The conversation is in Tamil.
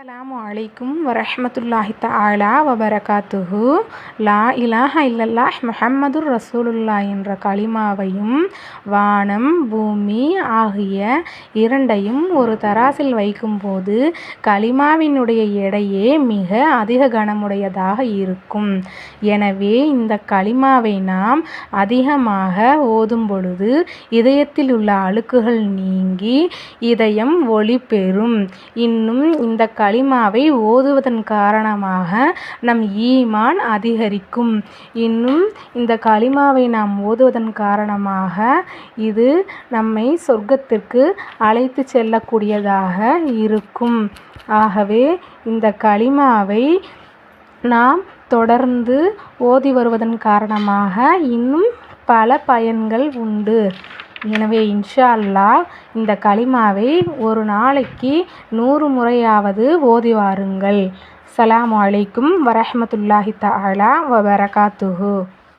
அஸ்ஸலாமு வலைக்கும் வரமத்துல்லாஹி தாலா வபரகாத்துஹு லா இலாஹ இல்லல்லாஹ் முஹம்மதுர் ரசூலுல்லாஹ் என்ற கலிமாவையும் வானம் பூமி ஆகிய இரண்டையும் ஒரு தராசில் வைக்கும்போது கலிமாவினுடைய எடையே மிக அதிக கனமுடையதாக இருக்கும். எனவே இந்த கலிமாவை நாம் அதிகமாக ஓதும் பொழுது இதயத்தில் உள்ள அழுக்குகள் நீங்கி இதயம் ஒளி பெறும். இன்னும் இந்த கலிமாவை ஓதுவதன் காரணமாக நம் ஈமான் அதிகரிக்கும். இன்னும் இந்த கலிமாவை நாம் ஓதுவதன் காரணமாக இது நம்மை சொர்க்கத்திற்கு அழைத்து செல்லக்கூடியதாக இருக்கும். ஆகவே இந்த களிமாவை நாம் தொடர்ந்து ஓதி வருவதன் காரணமாக இன்னும் பல பயன்கள் உண்டு. எனவே இன்ஷா அல்லாஹ் இந்த கலிமாவை ஒரு நாளைக்கு நூறு முறையாவது ஓதி வாருங்கள். அலாம் வலைக்கும் வரஹ்மத்துல்லாஹி தாலா வபரகாத்துஹு.